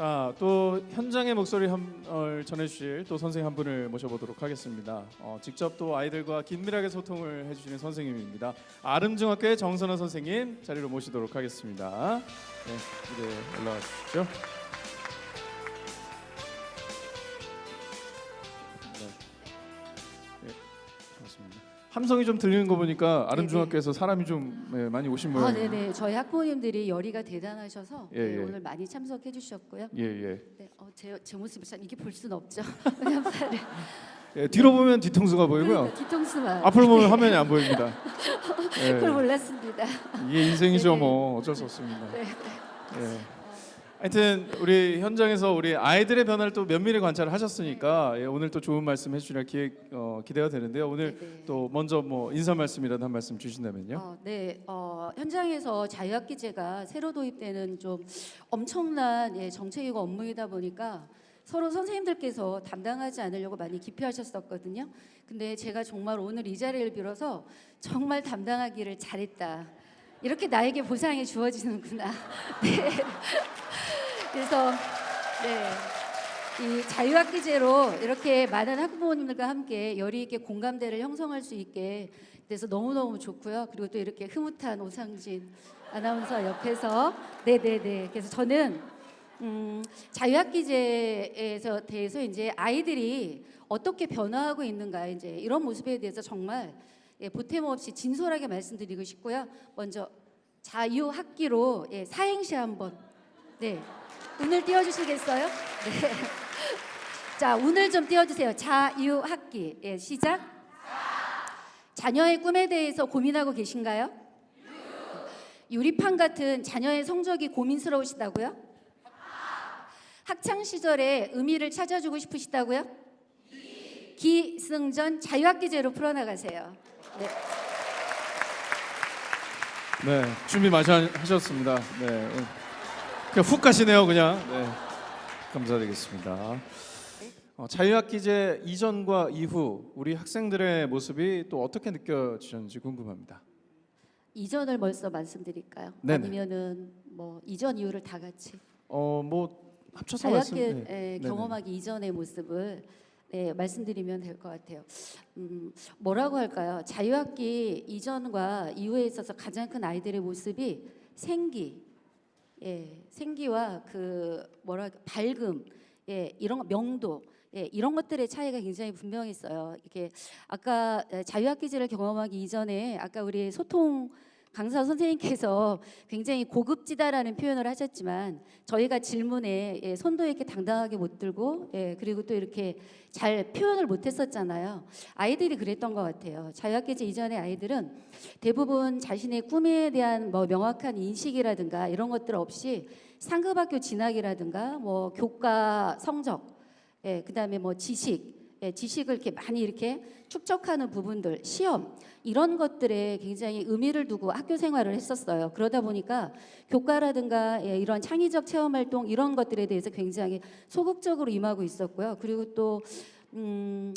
자, 또 현장의 목소리 한, 어, 전해주실 또 선생님 한 분을 모셔보도록 하겠습니다. 어, 직접 또 아이들과 긴밀하게 소통을 해주시는 선생님입니다. 아름중학교의 정선호 선생님 자리로 모시도록 하겠습니다. 네, 무대 올라와 주시죠. 함성이 좀 들리는 거 보니까 아름중학교에서 사람이 좀 네, 많이 오신 아, 모양이에요. 네네. 저희 학부모님들이 열의가 대단하셔서 예, 네, 예. 오늘 많이 참석해 주셨고요. 예, 예. 네, 어, 제, 제 모습을 참 이게 볼 수는 없죠. 예, 뒤로 보면 뒤통수가 보이고요. 그러니까 뒤통수만. 앞으로 보면 화면이 안 보입니다. 그걸 예, 몰랐습니다. 이게 인생이죠, 네네. 뭐 어쩔 수 없습니다. 네. 예. 하여튼 우리 현장에서 우리 아이들의 변화를 또 면밀히 관찰을 하셨으니까 예, 오늘 또 좋은 말씀 해주실 기획 어, 기대가 되는데요. 오늘 네네. 또 먼저 뭐 인사 말씀이라도 한 말씀 주신다면요. 어, 네, 어, 현장에서 자유학기제가 새로 도입되는 좀 엄청난 예, 정책이고 업무이다 보니까 서로 선생님들께서 담당하지 않으려고 많이 기피하셨었거든요. 근데 제가 정말 오늘 이 자리를 빌어서 정말 담당하기를 잘했다. 이렇게 나에게 보상이 주어지는구나. 네. 그래서 네. 이 자유학기제로 이렇게 많은 학부모님들과 함께 열의 있게 공감대를 형성할 수 있게 돼서 너무너무 좋고요. 그리고 또 이렇게 흐뭇한 오상진 아나운서 옆에서 네네네. 그래서 저는 음, 자유학기제에서 대해서 이제 아이들이 어떻게 변화하고 있는가 이제 이런 모습에 대해서 정말 예, 보탬 없이 진솔하게 말씀드리고 싶고요. 먼저 자유 학기로 예, 사행시 한번 네 운을 띄워주시겠어요? 네. 자 운을 좀 띄워주세요. 자유 학기 예, 시작. 자녀의 꿈에 대해서 고민하고 계신가요? 유리판 같은 자녀의 성적이 고민스러우시다고요? 학창 시절에 의미를 찾아주고 싶으시다고요? 기승전 자유학기제로 풀어나가세요. 네. 네, 준비 하- 하셨습니다. 네, 그냥 훅 가시네요, 그냥. 네, 감사드리겠습니다. 어, 자유학기제 이전과 이후 우리 학생들의 모습이 또 어떻게 느껴지셨는지 궁금합니다. 이전을 벌써 말씀드릴까요? 네네. 아니면은 뭐 이전 이후를 다 같이 어, 뭐 합쳐서 말씀. 자유학기 네. 에, 네네. 경험하기 이전의 모습을 네, 말씀드리면 될 것 같아요. 음, 뭐라고 할까요? 자유학기 이전과 이후에 있어서 가장 큰 아이들의 모습이 생기, 예, 생기와 그 뭐라 밝음, 예, 이런 거, 명도. 예, 이런 것들의 차이가 굉장히 분명했어요. 이게 아까 에, 자유학기제를 경험하기 이전에 아까 우리 소통 강사 선생님께서 굉장히 고급지다라는 표현을 하셨지만 저희가 질문에 예, 손도 이렇게 당당하게 못 들고 예, 그리고 또 이렇게 잘 표현을 못 했었잖아요. 아이들이 그랬던 것 같아요. 자유학기제 이전의 아이들은 대부분 자신의 꿈에 대한 뭐 명확한 인식이라든가 이런 것들 없이 상급학교 진학이라든가 뭐 교과 성적 예, 그다음에 뭐 지식, 예, 지식을 이렇게 많이 이렇게 축적하는 부분들, 시험 이런 것들에 굉장히 의미를 두고 학교 생활을 했었어요. 그러다 보니까 교과라든가 예, 이런 창의적 체험 활동 이런 것들에 대해서 굉장히 소극적으로 임하고 있었고요. 그리고 또 음.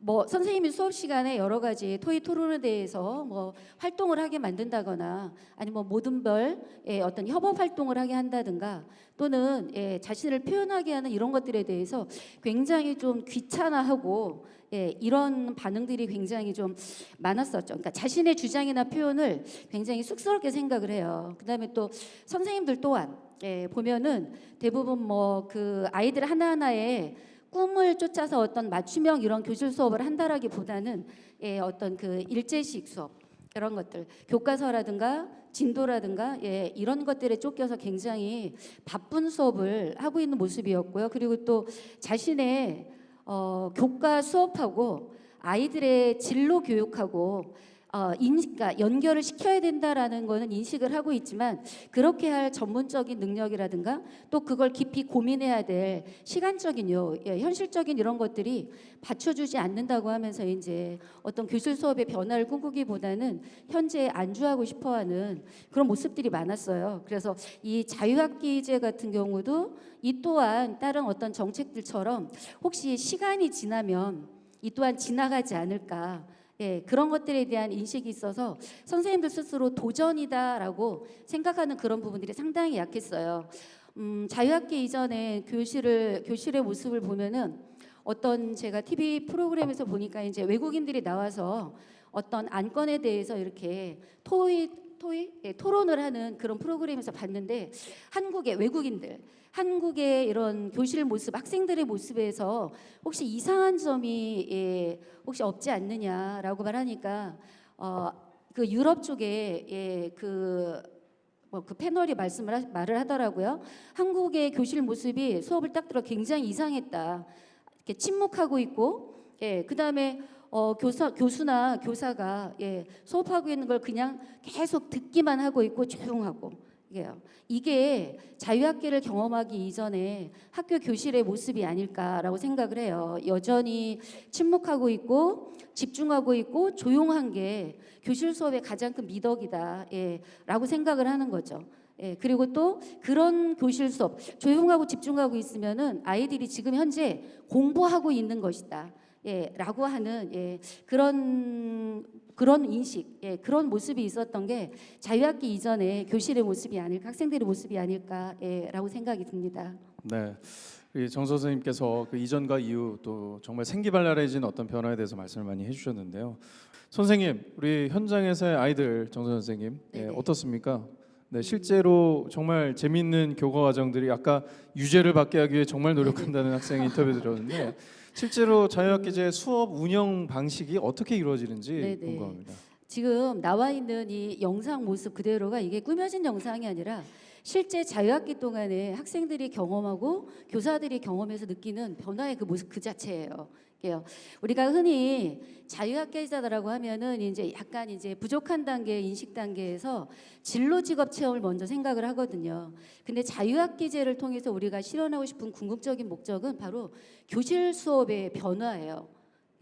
뭐 선생님이 수업 시간에 여러 가지 토의 토론에 대해서 뭐 활동을 하게 만든다거나 아니면 뭐 모든 별의 어떤 협업 활동을 하게 한다든가 또는 예, 자신을 표현하게 하는 이런 것들에 대해서 굉장히 좀 귀찮아하고 예, 이런 반응들이 굉장히 좀 많았었죠. 그러니까 자신의 주장이나 표현을 굉장히 쑥스럽게 생각을 해요. 그다음에 또 선생님들 또한 예, 보면은 대부분 뭐 그 아이들 하나하나에 꿈을 쫓아서 어떤 맞춤형 이런 교실 수업을 한다라기보다는 예, 어떤 그 일제식 수업 이런 것들 교과서라든가 진도라든가 예, 이런 것들에 쫓겨서 굉장히 바쁜 수업을 하고 있는 모습이었고요. 그리고 또 자신의 어, 교과 수업하고 아이들의 진로 교육하고 어, 인, 그러니까 연결을 시켜야 된다라는 거는 인식을 하고 있지만 그렇게 할 전문적인 능력이라든가 또 그걸 깊이 고민해야 될 시간적인 요 예, 현실적인 이런 것들이 받쳐주지 않는다고 하면서 이제 어떤 교실 수업의 변화를 꿈꾸기보다는 현재에 안주하고 싶어하는 그런 모습들이 많았어요. 그래서 이 자유학기제 같은 경우도 이 또한 다른 어떤 정책들처럼 혹시 시간이 지나면 이 또한 지나가지 않을까. 예, 그런 것들에 대한 인식이 있어서 선생님들 스스로 도전이다라고 생각하는 그런 부분들이 상당히 약했어요. 음, 자유학기 이전에 교실을 교실의 모습을 보면은 어떤 제가 TV 프로그램에서 보니까 이제 외국인들이 나와서 어떤 안건에 대해서 이렇게 토의 토의 예, 토론을 하는 그런 프로그램에서 봤는데 한국의 외국인들 한국의 이런 교실 모습 학생들의 모습에서 혹시 이상한 점이 예, 혹시 없지 않느냐라고 말하니까 어, 그 유럽 쪽에 예, 그 뭐그 패널이 말씀을 하, 말을 하더라고요. 한국의 교실 모습이 수업을 딱 들어 굉장히 이상했다. 이렇게 침묵하고 있고, 예, 그 다음에 어, 교사 교수나 교사가 예, 수업하고 있는 걸 그냥 계속 듣기만 하고 있고 조용하고 이게요. 이게 자유학기를 경험하기 이전에 학교 교실의 모습이 아닐까라고 생각을 해요. 여전히 침묵하고 있고 집중하고 있고 조용한 게 교실 수업의 가장 큰 미덕이다. 예, 라고 생각을 하는 거죠. 예, 그리고 또 그런 교실 수업 조용하고 집중하고 있으면은 아이들이 지금 현재 공부하고 있는 것이다. 예, 라고 하는 예, 그런 그런 인식, 예, 그런 모습이 있었던 게 자유학기 이전에 교실의 모습이 아닐까, 학생들의 모습이 아닐까라고 생각이 듭니다. 네. 정 선생님께서 그 이전과 이후 또 정말 생기발랄해진 어떤 변화에 대해서 말씀을 많이 해주셨는데요. 선생님, 우리 현장에서의 아이들 정선 선생님 예. 어떻습니까? 네, 실제로 정말 재미있는 교과 과정들이 아까 유죄를 받게 하기 위해 정말 노력한다는 학생 인터뷰 들었는데 실제로 자유학 기제 수업 운영 방식이 어떻게 이루어지는지 네네. 궁금합니다. 지금 나와 있는 이 영상 모습 그대로가 이게 꾸며진 영상이 아니라 실제 자유학기 동안에 학생들이 경험하고 교사들이 경험해서 느끼는 변화의 그 모습 그 자체예요. 이게요. 우리가 흔히 자유학기자라고 하면은 이제 약간 이제 부족한 단계 인식 단계에서 진로 직업 체험을 먼저 생각을 하거든요. 근데 자유학기제를 통해서 우리가 실현하고 싶은 궁극적인 목적은 바로 교실 수업의 변화예요.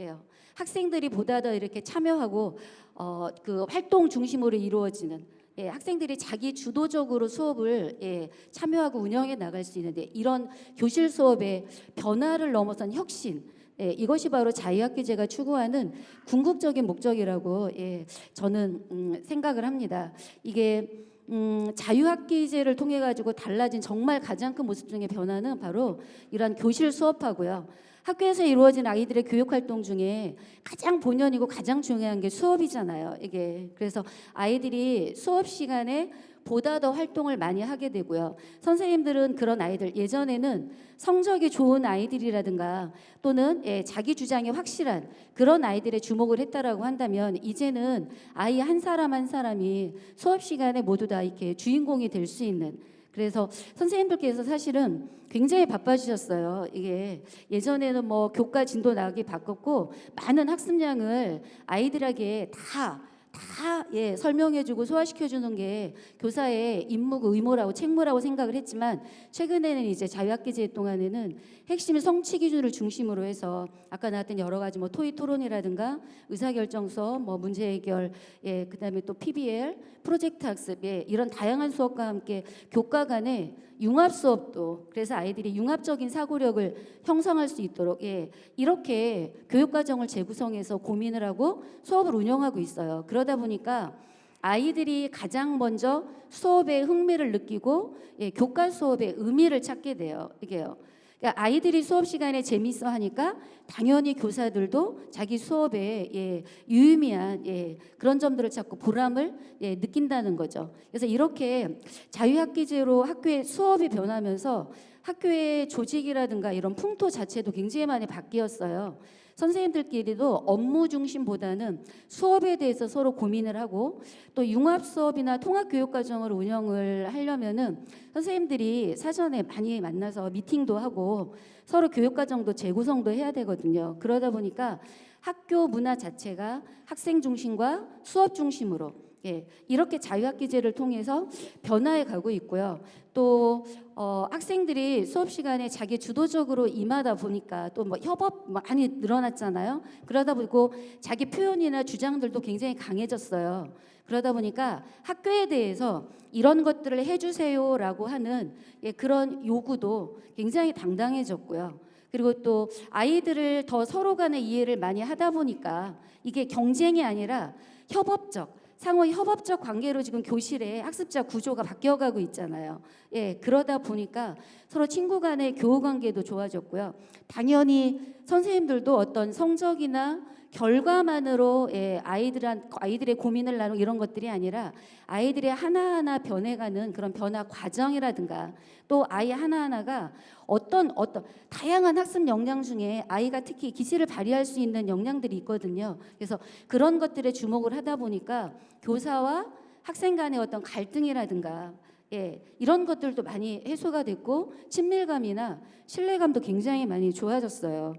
예요. 학생들이 보다 더 이렇게 참여하고 어, 그 활동 중심으로 이루어지는 예, 학생들이 자기 주도적으로 수업을 예, 참여하고 운영해 나갈 수 있는데 이런 교실 수업의 변화를 넘어선 혁신 예, 이것이 바로 자유학기제가 추구하는 궁극적인 목적이라고 예, 저는 음, 생각을 합니다. 이게 음, 자유학기제를 통해 가지고 달라진 정말 가장 큰 모습 중에 변화는 바로 이러한 교실 수업하고요. 학교에서 이루어진 아이들의 교육 활동 중에 가장 본연이고 가장 중요한 게 수업이잖아요. 이게 그래서 아이들이 수업 시간에 보다 더 활동을 많이 하게 되고요. 선생님들은 그런 아이들 예전에는 성적이 좋은 아이들이라든가 또는 예, 자기 주장이 확실한 그런 아이들의 주목을 했다라고 한다면 이제는 아이 한 사람 한 사람이 수업 시간에 모두 다 이렇게 주인공이 될 수 있는 그래서 선생님들께서 사실은 굉장히 바빠지셨어요. 이게 예전에는 뭐 교과 진도 나가기 바빴고 많은 학습량을 아이들에게 다 다 예, 설명해주고 소화시켜주는 게 교사의 임무고 의무라고 책무라고 생각을 했지만 최근에는 이제 자유학기제 동안에는 핵심 성취 기준을 중심으로 해서 아까 나왔던 여러 가지 뭐 토의 토론이라든가 의사결정서 뭐 문제 해결 예 그다음에 또 PBL 프로젝트 학습 예 이런 다양한 수업과 함께 교과 간의 융합 수업도 그래서 아이들이 융합적인 사고력을 형성할 수 있도록 예 이렇게 교육 과정을 재구성해서 고민을 하고 수업을 운영하고 있어요. 그러다 보니까 아이들이 가장 먼저 수업에 흥미를 느끼고 예, 교과 수업의 의미를 찾게 돼요. 이게요. 그러니까 아이들이 수업 시간에 재밌어 하니까 당연히 교사들도 자기 수업에 예, 유의미한 예, 그런 점들을 찾고 보람을 예, 느낀다는 거죠. 그래서 이렇게 자유학기제로 학교의 수업이 변하면서 학교의 조직이라든가 이런 풍토 자체도 굉장히 많이 바뀌었어요. 선생님들끼리도 업무 중심보다는 수업에 대해서 서로 고민을 하고 또 융합 수업이나 통합 교육 과정을 운영을 하려면은 선생님들이 사전에 많이 만나서 미팅도 하고 서로 교육 과정도 재구성도 해야 되거든요. 그러다 보니까 학교 문화 자체가 학생 중심과 수업 중심으로 예, 이렇게 자유학 기제를 통해서 변화해 가고 있고요. 또 어, 학생들이 수업 시간에 자기 주도적으로 임하다 보니까 또 뭐 협업 많이 늘어났잖아요. 그러다 보고 자기 표현이나 주장들도 굉장히 강해졌어요. 그러다 보니까 학교에 대해서 이런 것들을 해주세요라고 하는 예, 그런 요구도 굉장히 당당해졌고요. 그리고 또 아이들을 더 서로 간의 이해를 많이 하다 보니까 이게 경쟁이 아니라 협업적 상호 협업적 관계로 지금 교실에 학습자 구조가 바뀌어가고 있잖아요. 예, 그러다 보니까 서로 친구 간의 교우 관계도 좋아졌고요. 당연히 선생님들도 어떤 성적이나 결과만으로 예, 아이들한 아이들의 고민을 나누고 이런 것들이 아니라 아이들의 하나하나 변해가는 그런 변화 과정이라든가 또 아이 하나하나가 어떤 어떤 다양한 학습 역량 중에 아이가 특히 기질을 발휘할 수 있는 역량들이 있거든요. 그래서 그런 것들에 주목을 하다 보니까 교사와 학생 간의 어떤 갈등이라든가 예, 이런 것들도 많이 해소가 됐고 친밀감이나 신뢰감도 굉장히 많이 좋아졌어요.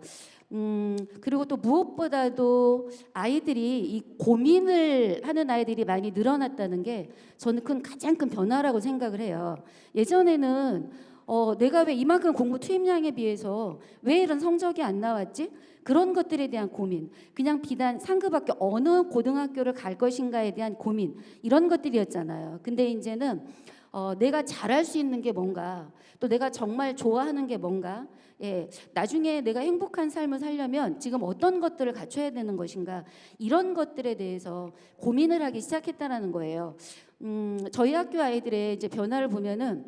음, 그리고 또 무엇보다도 아이들이 이 고민을 하는 아이들이 많이 늘어났다는 게 저는 큰 가장 큰 변화라고 생각을 해요. 예전에는 어, 내가 왜 이만큼 공부 투입량에 비해서 왜 이런 성적이 안 나왔지? 그런 것들에 대한 고민, 그냥 비단 상급학교 어느 고등학교를 갈 것인가에 대한 고민 이런 것들이었잖아요. 근데 이제는 어, 내가 잘할 수 있는 게 뭔가, 또 내가 정말 좋아하는 게 뭔가, 예, 나중에 내가 행복한 삶을 살려면 지금 어떤 것들을 갖춰야 되는 것인가, 이런 것들에 대해서 고민을 하기 시작했다라는 거예요. 음, 저희 학교 아이들의 이제 변화를 보면은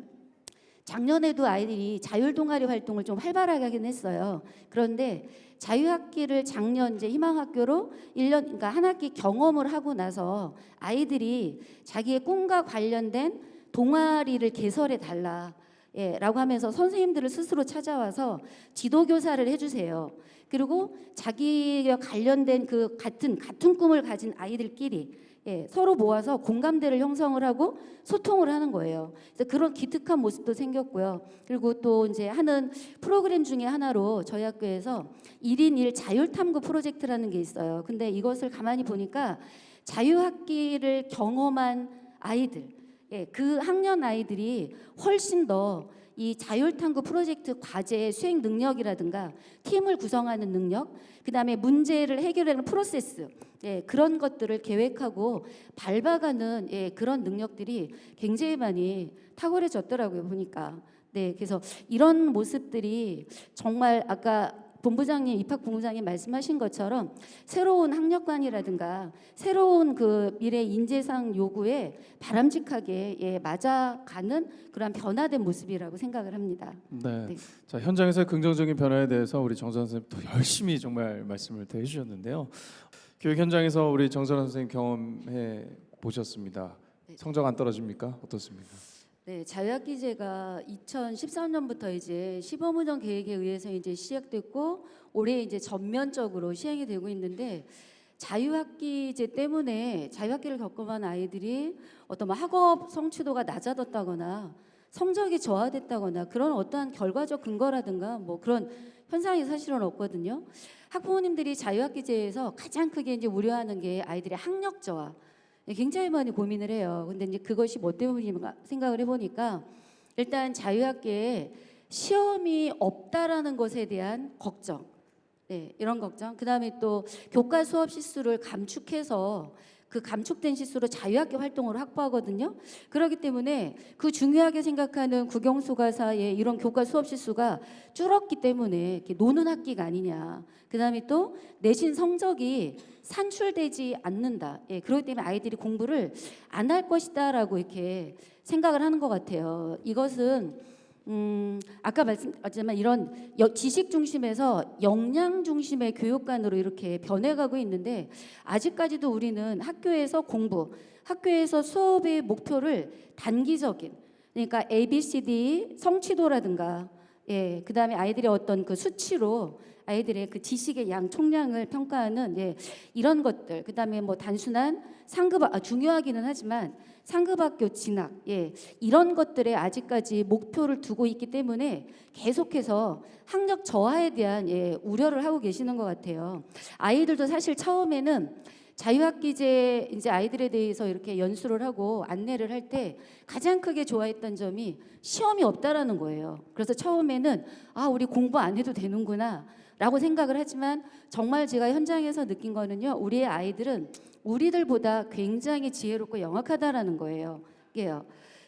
작년에도 아이들이 자율 동아리 활동을 좀 활발하게 하긴 했어요. 그런데 자유학기를 작년 이제 희망학교로 1년 그러니까 한 학기 경험을 하고 나서 아이들이 자기의 꿈과 관련된 동아리를 개설해 달라. 예, 라고 하면서 선생님들을 스스로 찾아와서 지도교사를 해주세요. 그리고 자기와 관련된 그 같은 같은 꿈을 가진 아이들끼리 예, 서로 모아서 공감대를 형성을 하고 소통을 하는 거예요. 그래서 그런 기특한 모습도 생겼고요. 그리고 또 이제 하는 프로그램 중에 하나로 저희 학교에서 1인 1 자율탐구 프로젝트라는 게 있어요. 근데 이것을 가만히 보니까 자유학기를 경험한 아이들, 예, 그 학년 아이들이 훨씬 더 이 자율탐구 프로젝트 과제의 수행 능력이라든가 팀을 구성하는 능력, 그 다음에 문제를 해결하는 프로세스, 예, 그런 것들을 계획하고 밟아가는 예, 그런 능력들이 굉장히 많이 탁월해졌더라고요 보니까. 네, 그래서 이런 모습들이 정말 아까 본부장님, 입학 본부장님 말씀하신 것처럼 새로운 학력관이라든가 새로운 그 미래 인재상 요구에 바람직하게 예, 맞아가는 그런 변화된 모습이라고 생각을 합니다. 네. 네. 자 현장에서 긍정적인 변화에 대해서 우리 정선 선생님 또 열심히 정말 말씀을 또 해주셨는데요. 교육 현장에서 우리 정선 선생님 경험해 보셨습니다. 네. 성적 안 떨어집니까? 어떻습니까? 네, 자유학기제가 2013년부터 이제 시범 운영 계획에 의해서 이제 시작됐고 올해 이제 전면적으로 시행이 되고 있는데 자유학기제 때문에 자유학기를 겪어간 아이들이 어떤 뭐 학업 성취도가 낮아졌다거나 성적이 저하됐다거나 그런 어떠한 결과적 근거라든가 뭐 그런 현상이 사실은 없거든요. 학부모님들이 자유학기제에서 가장 크게 이제 우려하는 게 아이들의 학력 저하. 굉장히 많이 고민을 해요. 근데 이제 그것이 뭐 때문인가 생각을 해보니까 일단 자유학기에 시험이 없다라는 것에 대한 걱정, 네, 이런 걱정. 그 다음에 또 교과 수업 시수를 감축해서 그 감축된 시수로 자유학기 활동을 확보하거든요. 그렇기 때문에 그 중요하게 생각하는 국영수가사의 이런 교과 수업 시수가 줄었기 때문에 노는 학기가 아니냐. 그 다음에 또 내신 성적이 산출되지 않는다. 예, 그렇기 때문에 아이들이 공부를 안 할 것이다라고 이렇게 생각을 하는 것 같아요. 이것은 음, 아까 말씀하지만 이런 여- 지식 중심에서 역량 중심의 교육관으로 이렇게 변해가고 있는데 아직까지도 우리는 학교에서 공부, 학교에서 수업의 목표를 단기적인 그러니까 A, B, C, D 성취도라든가 예, 그 다음에 아이들의 어떤 그 수치로 아이들의 그 지식의 양 총량을 평가하는 예, 이런 것들 그 다음에 뭐 단순한 상급 아, 중요하기는 하지만 상급학교 진학 예, 이런 것들에 아직까지 목표를 두고 있기 때문에 계속해서 학력 저하에 대한 예, 우려를 하고 계시는 것 같아요. 아이들도 사실 처음에는 자유학기제 이제 아이들에 대해서 이렇게 연수를 하고 안내를 할 때 가장 크게 좋아했던 점이 시험이 없다라는 거예요. 그래서 처음에는 아 우리 공부 안 해도 되는구나. 라고 생각을 하지만 정말 제가 현장에서 느낀 거는요. 우리의 아이들은 우리들보다 굉장히 지혜롭고 영악하다라는 거예요.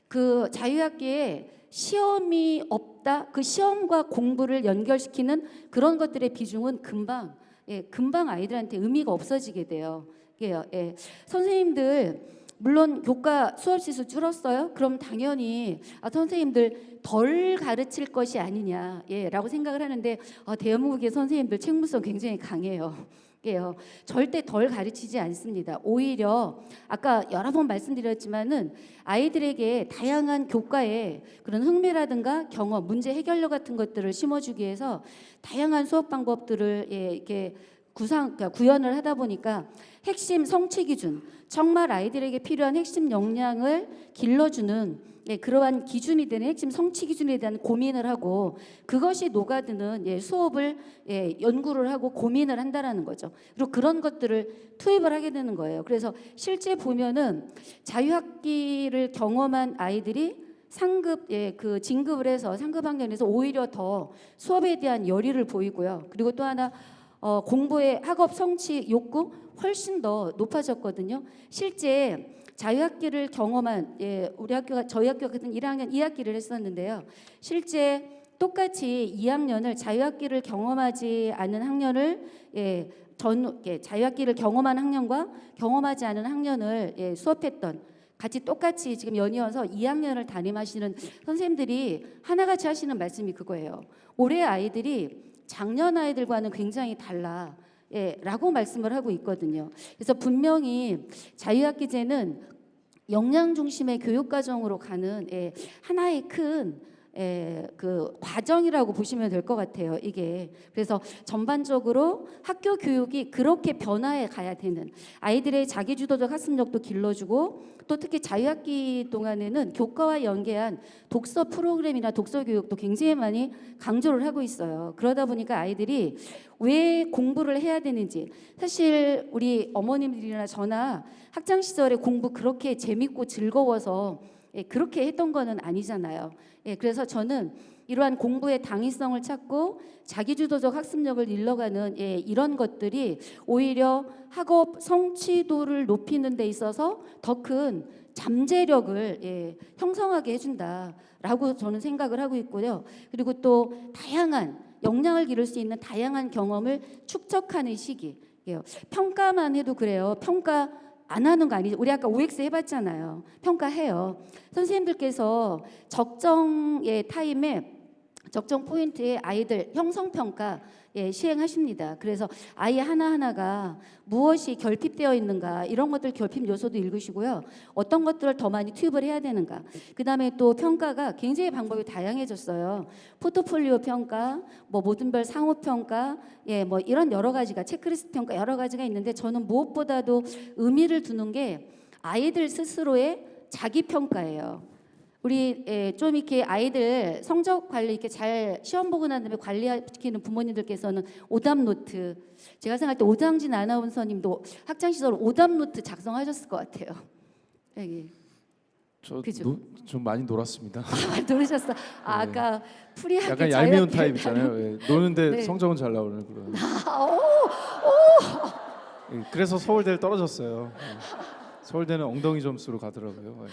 그 자유학기에 시험이 없다. 그 시험과 공부를 연결시키는 그런 것들의 비중은 금방 예, 금방 아이들한테 의미가 없어지게 돼요. 이게요. 예. 선생님들 물론 교과 수업 시수 줄었어요. 그럼 당연히 아, 선생님들 덜 가르칠 것이 아니냐, 예라고 생각을 하는데 아, 대한민국의 선생님들 책무성 굉장히 강해요. 예요. 절대 덜 가르치지 않습니다. 오히려 아까 여러 번 말씀드렸지만은 아이들에게 다양한 교과에 그런 흥미라든가 경험, 문제 해결력 같은 것들을 심어주기 위해서 다양한 수업 방법들을 예, 이렇게 구상 그러니까 구현을 하다 보니까 핵심 성취 기준, 정말 아이들에게 필요한 핵심 역량을 길러주는 예, 그러한 기준이 되는 핵심 성취 기준에 대한 고민을 하고 그것이 녹아드는 예, 수업을 예, 연구를 하고 고민을 한다라는 거죠. 그리고 그런 것들을 투입을 하게 되는 거예요. 그래서 실제 보면은 자유학기를 경험한 아이들이 상급 예, 그 진급을 해서 상급 학년에서 오히려 더 수업에 대한 열의를 보이고요. 그리고 또 하나 어, 공부의 학업 성취 욕구 훨씬 더 높아졌거든요. 실제 자유학기를 경험한 예, 우리 학교가 저희 학교 같은 1학년 2학기를 했었는데요. 실제 똑같이 2학년을 자유학기를 경험하지 않은 학년을 예, 전 예, 자유학기를 경험한 학년과 경험하지 않은 학년을 예, 수업했던 같이 똑같이 지금 연이어서 2학년을 담임하시는 선생님들이 하나같이 하시는 말씀이 그거예요. 올해 아이들이 작년 아이들과는 굉장히 달라. 예, 라고 말씀을 하고 있거든요. 그래서 분명히 자유학기제는 역량 중심의 교육 과정으로 가는 예, 하나의 큰 예, 그 과정이라고 보시면 될 것 같아요. 이게 그래서 전반적으로 학교 교육이 그렇게 변화해 가야 되는 아이들의 자기주도적 학습력도 길러주고 또 특히 자유학기 동안에는 교과와 연계한 독서 프로그램이나 독서 교육도 굉장히 많이 강조를 하고 있어요. 그러다 보니까 아이들이 왜 공부를 해야 되는지 사실 우리 어머님들이나 저나 학창 시절에 공부 그렇게 재밌고 즐거워서 예, 그렇게 했던 거는 아니잖아요. 예, 그래서 저는 이러한 공부의 당위성을 찾고 자기주도적 학습력을 일러가는 예, 이런 것들이 오히려 학업 성취도를 높이는 데 있어서 더 큰 잠재력을 예, 형성하게 해준다라고 저는 생각을 하고 있고요. 그리고 또 다양한 역량을 기를 수 있는 다양한 경험을 축적하는 시기. 예, 평가만 해도 그래요. 평가 안 하는 거 아니죠. 우리 아까 OX 해봤잖아요. 평가해요. 선생님들께서 적정의 타임에 적정 포인트에 아이들 형성 평가 예, 시행하십니다. 그래서 아이 하나 하나가 무엇이 결핍되어 있는가 이런 것들 결핍 요소도 읽으시고요. 어떤 것들을 더 많이 투입을 해야 되는가. 그 다음에 또 평가가 굉장히 방법이 다양해졌어요. 포트폴리오 평가, 뭐 모든 별 상호 평가, 예, 뭐 이런 여러 가지가 체크리스트 평가 여러 가지가 있는데 저는 무엇보다도 의미를 두는 게 아이들 스스로의 자기 평가예요. 우리 예, 좀 이렇게 아이들 성적 관리 이렇게 잘 시험 보고 난 다음에 관리시키는 부모님들께서는 오답 노트 제가 생각할 때 오장진 아나운서님도 학창 시절 오답 노트 작성하셨을 것 같아요. 여기 그죠? 저좀 많이 놀았습니다. 아, 들으셨어? 아, 아까 프리하게 약간 얄미운 타입 있잖아요. 예, 노는데 네. 성적은 잘 나오는 그런. 아, 오, 예, 그래서 서울대를 떨어졌어요. 예. 서울대는 엉덩이 점수로 가더라고요.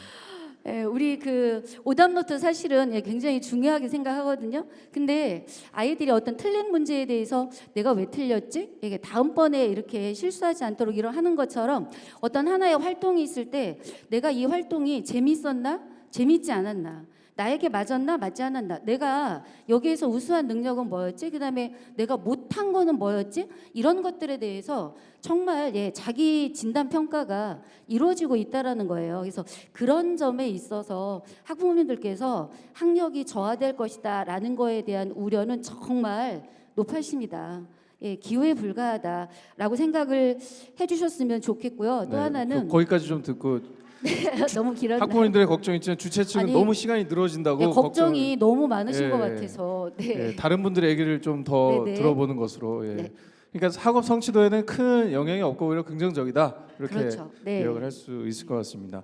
예. 예, 우리 그 오답 노트 사실은 예, 굉장히 중요하게 생각하거든요. 근데 아이들이 어떤 틀린 문제에 대해서 내가 왜 틀렸지? 이게 다음번에 이렇게 실수하지 않도록 이런 하는 것처럼 어떤 하나의 활동이 있을 때 내가 이 활동이 재밌었나? 재밌지 않았나? 나에게 맞았나 맞지 않았나 내가 여기에서 우수한 능력은 뭐였지 그다음에 내가 못한 거는 뭐였지 이런 것들에 대해서 정말 예 자기 진단 평가가 이루어지고 있다라는 거예요 그래서 그런 점에 있어서 학부모님들께서 학력이 저하될 것이다라는 거에 대한 우려는 정말 높아십니다. 예, 기호에 불과하다라고 생각을 해주셨으면 좋겠고요. 또 네, 하나는 그- 거기까지 좀 듣고 너무 길었나요? 학부모님들의 걱정 있지만 주최 측은 아니, 너무 시간이 늘어진다고 예, 걱정이 너무 많으신 예, 것 같아서 네. 걱정- 예, 다른 분들의 얘기를 좀 더 네, 네. 들어보는 것으로. 예. 네. 그러니까 학업 성취도에는 큰 영향이 없고 오히려 긍정적이다 이렇게 그렇죠. 네. 요약을 할 수 있을 것 같습니다.